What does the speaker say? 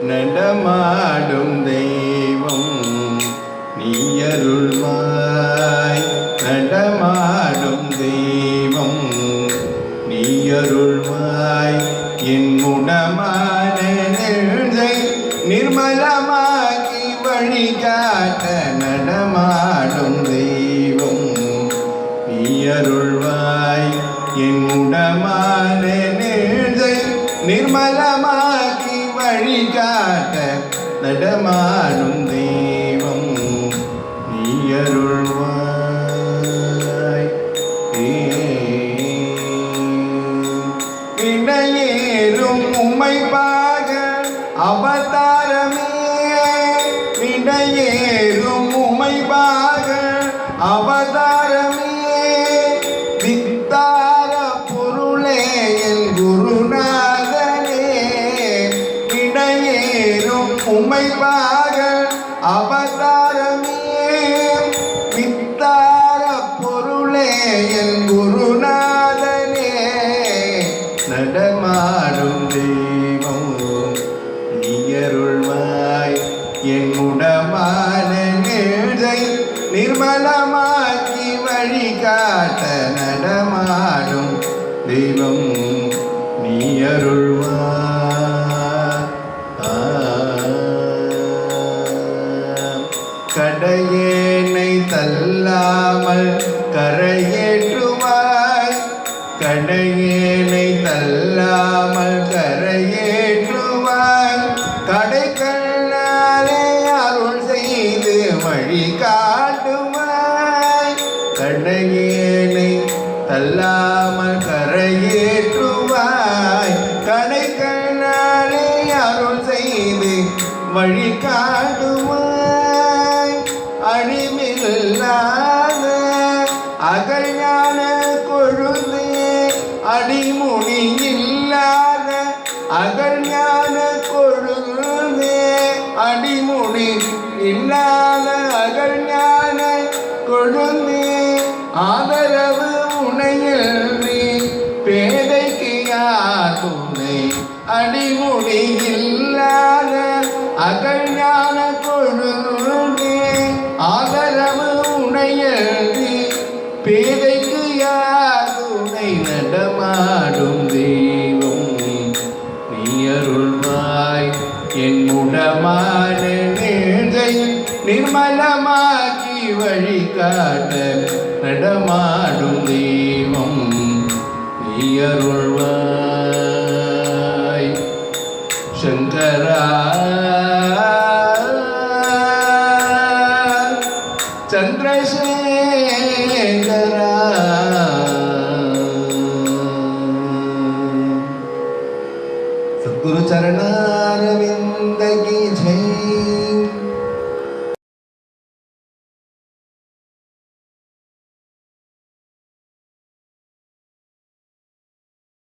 நடமாடும் தெய்வம் நீயருள்வாய் நடமாடும் தெய்வம் நீயருள்வாய் என் குணமான நெஞ்சை நிர்மலமாக்கி வழிகாட்ட நடமாடும் தெய்வம் நீயருள்வாய் என் உடமான நெஞ்சை நிர்மலமாக்கி வழிகாட்ட நடமாடும் தெய்வம் நீயருள்வாய் இடையேறும் உம்மை பாக அவதாரமே. இடையேறும் உம்மை பாக அவதாரமே. உம்மை அவதாரமே. வித்தார பொருளே என் குருநாதனே. நடமாடும் தெய்வம் நீயருள்வாய் என் உடமான நிர்மலமாக்கி வழிகாட்ட நடமா கடையேனை தள்ளாமல் கரையேற்றுவாய். கடையேனை தள்ளாமல் கரையேற்றுவாய். கடை கண்ணாலே அருள் செய்து வழி காட்டுவாய். கடையேனை தள்ளாமல் கரையேற்றுவாய். கடை கண்ணாலே அருள் செய்து வழி காட்டுவாய். அடிமுடி இல்லாத அகழ்ஞான கொழுந்தே. அடிமுடி இல்லாத அகழ்ஞான கொழுந்தே. ஆதரவு உனையின்றி பேதைக்கு யார் துணை? அடிமுடி இல்லாத அகழ்ஞான கொழுந்தே. ஆதரவு உனையின்றி பேதை நடமாடும் தெய்வம் நீ அருள்வாய் என் முடமான நெஞ்சை நிர்மலமாக்கி வழிகாட்ட ચરણારવિંદ કી જય